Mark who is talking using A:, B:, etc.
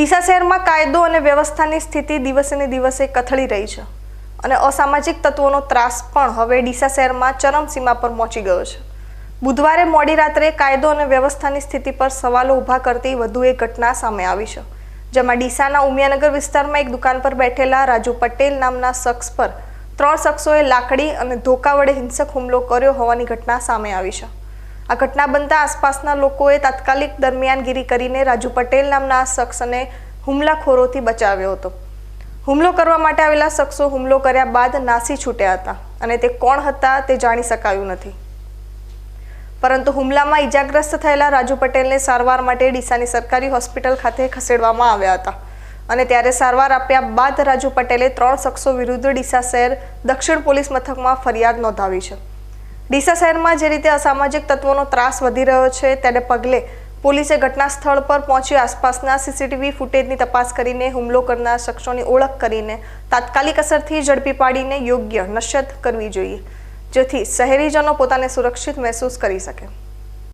A: ડીસા શહેરમાં કાયદો અને વ્યવસ્થાની સ્થિતિ દિવસે ને દિવસે કથળી રહી છે અને અસામાજિક તત્વોનો ત્રાસ પણ હવે ડીસા શહેરમાં ચરમસીમા પર પહોંચી ગયો છે. બુધવારે મોડી રાત્રે કાયદો અને વ્યવસ્થાની સ્થિતિ પર સવાલો ઊભા કરતી વધુ એક ઘટના સામે આવી છે, જેમાં ડીસાના ઉમિયાનગર વિસ્તારમાં એક દુકાન પર બેઠેલા રાજુ પટેલ નામના શખ્સ પર ત્રણ શખ્સોએ લાકડી અને ધોકા વડે હિંસક હુમલો કર્યો હોવાની ઘટના સામે આવી છે. આ ઘટના બનતા આસપાસના લોકોએ તાત્કાલિક દરમિયાનગીરી કરીને રાજુ પટેલ નામના શખ્સને હુમલાખોરોથી બચાવ્યો હતો. હુમલો કરવા માટે આવેલા શખ્સો હુમલો કર્યા બાદ નાસી છૂટ્યા હતા અને તે કોણ હતા તે જાણી શકાયું નથી. પરંતુ હુમલામાં ઈજાગ્રસ્ત થયેલા રાજુ પટેલને સારવાર માટે ડીસાની સરકારી હોસ્પિટલ ખાતે ખસેડવામાં આવ્યા હતા અને ત્યારે સારવાર આપ્યા બાદ રાજુ પટેલે ત્રણ શખ્સો વિરુદ્ધ ડીસા શહેર દક્ષિણ પોલીસ મથકમાં ફરિયાદ નોંધાવી છે. ડીસા શહેરમાં જે રીતે અસામાજિક તત્વોનો ત્રાસ વધી રહ્યો છે, તેને પગલે પોલીસે ઘટના સ્થળ પર પહોંચી આસપાસના સીસીટીવી ફૂટેજની તપાસ કરીને હુમલો કરનાર શખ્સોની ઓળખ કરીને તાત્કાલિક અસરથી ઝડપી પાડીને યોગ્ય નશ્યત કરવી જોઈએ, જેથી શહેરીજનો પોતાને સુરક્ષિત મહેસૂસ કરી શકે.